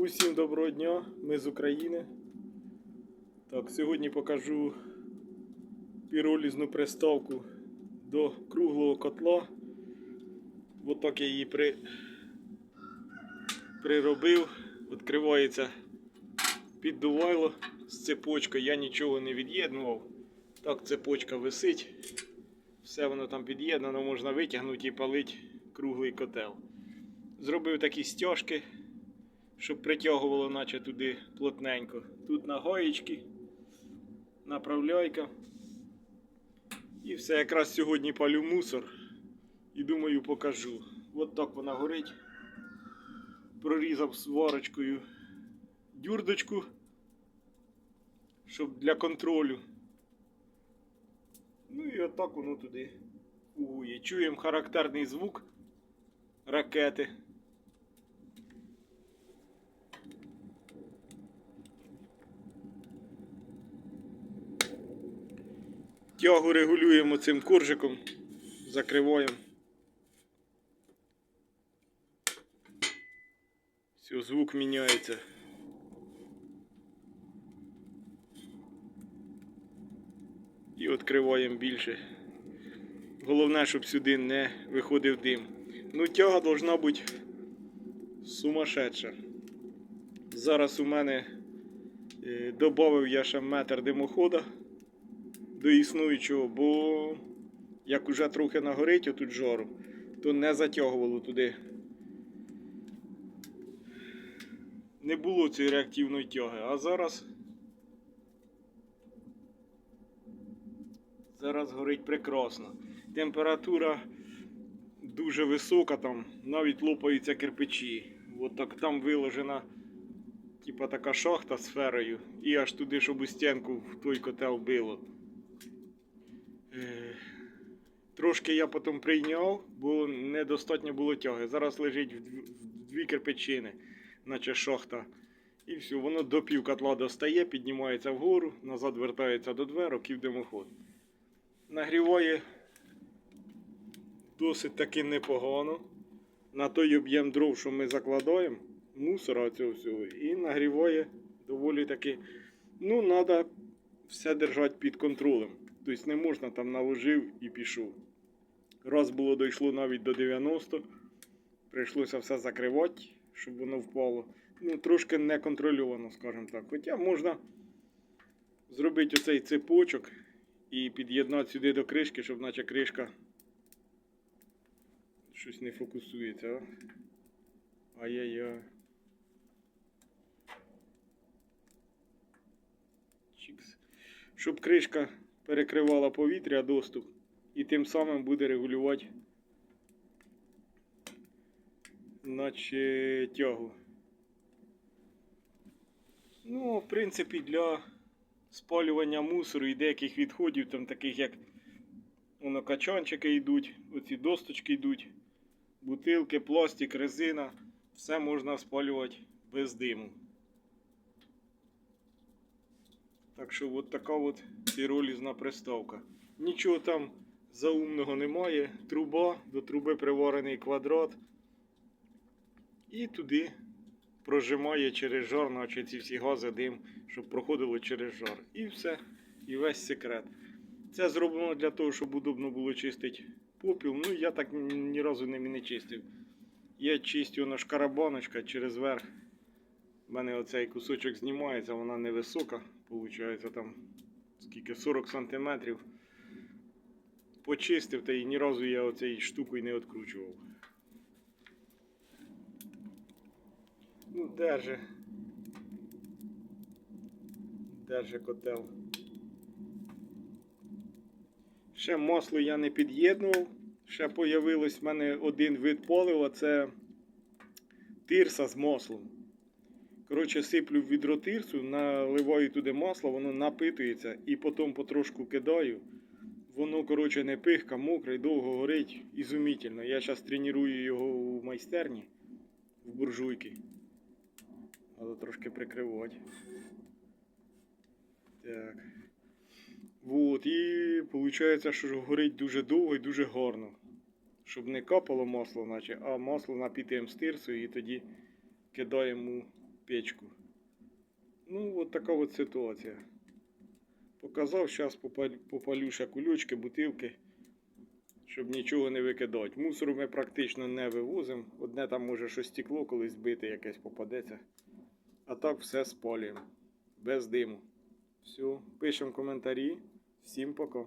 Усім доброго дня, ми з України. Так, сьогодні покажу піролізну приставку до круглого котла. От так я її при... приробив. Відкривається піддувайло з цепочкою. Я нічого не від'єднував. Так, цепочка висить. Все воно там під'єднано, можна витягнути і палити круглий котел. Зробив такі стяжки щоб притягувало наче туди плотненько. Тут на гаєчки, направляйка. І все, якраз сьогодні палю мусор. І думаю покажу. От так вона горить. Прорізав сварочкою дюрдочку, щоб для контролю. Ну і отак воно туди угує. Чуємо характерний звук ракети. Тягу регулюємо цим коржиком, закриваємо. Все, звук міняється. І відкриваємо більше. Головне, щоб сюди не виходив дим. Ну, тяга должна бути сумасшедша. Зараз у мене е, додав я ще метр димохода до існуючого, бо як уже трохи нагорить отут жару, то не затягувало туди. Не було цієї реактивної тяги, а зараз. Зараз горить прекрасно. Температура дуже висока, там навіть лопаються кирпичі. От так там виложена типа така шахта сферою, і аж туди, щоб у стінку в той котел било. Е, Трошки я потім прийняв, бо недостатньо було тяги. Зараз лежить в дв- в дві кирпичини, наче шахта. І все, воно до пів котла достає, піднімається вгору, назад вертається до дверок і в димоход. Нагріває досить таки непогано. На той об'єм дров, що ми закладаємо, мусора цього всього, і нагріває доволі таки. Ну, треба все держати під контролем. Тобто не можна там наложив і пішов. Раз було дійшло навіть до 90, прийшлося все закривати, щоб воно впало. Ну, трошки неконтрольовано, скажімо так. Хоча можна зробити оцей цепочок і під'єднати сюди до кришки, щоб наче кришка щось не фокусується. Ай-яй-яй. Щоб кришка перекривала повітря доступ і тим самим буде регулювати наче тягу. Ну, в принципі, для спалювання мусору і деяких відходів, там таких як воно качанчики йдуть, оці досточки йдуть, бутилки, пластик, резина, все можна спалювати без диму. Так що от така от піролізна приставка. Нічого там заумного немає. Труба, до труби приварений квадрат. І туди прожимає через жар, наче ці всі гази дим, щоб проходило через жар. І все. І весь секрет. Це зроблено для того, щоб удобно було чистити попіл. Ну, я так ні разу ним і не чистив. Я чистю на шкарабаночка через верх. У мене оцей кусочок знімається, вона невисока, виходить там скільки 40 см. Почистив та і ні разу я оцей штукою не відкручував. Ну, держи. Держи котел. Ще масло я не під'єднував. Ще появилось в мене один вид полива, це тирса з маслом. Коротше, сиплю в відро тирсу, наливаю туди масло, воно напитується і потім потрошку кидаю. Воно, коротше, не пихка, мокре і довго горить. Ізумітельно. Я зараз треную його у майстерні в буржуйки. Треба трошки прикривати. Так. Вот, і виходить, що горить дуже довго і дуже гарно. Щоб не капало масло, наче, а масло напітаємо з тирсою і тоді кидаємо печку. Ну, от така от ситуація. Показав, зараз попалю ще кульочки, бутилки, щоб нічого не викидати. Мусору ми практично не вивозимо. Одне там може щось стекло колись збите, якесь попадеться. А так все спалюємо. Без диму. Все, пишемо коментарі. Всім пока.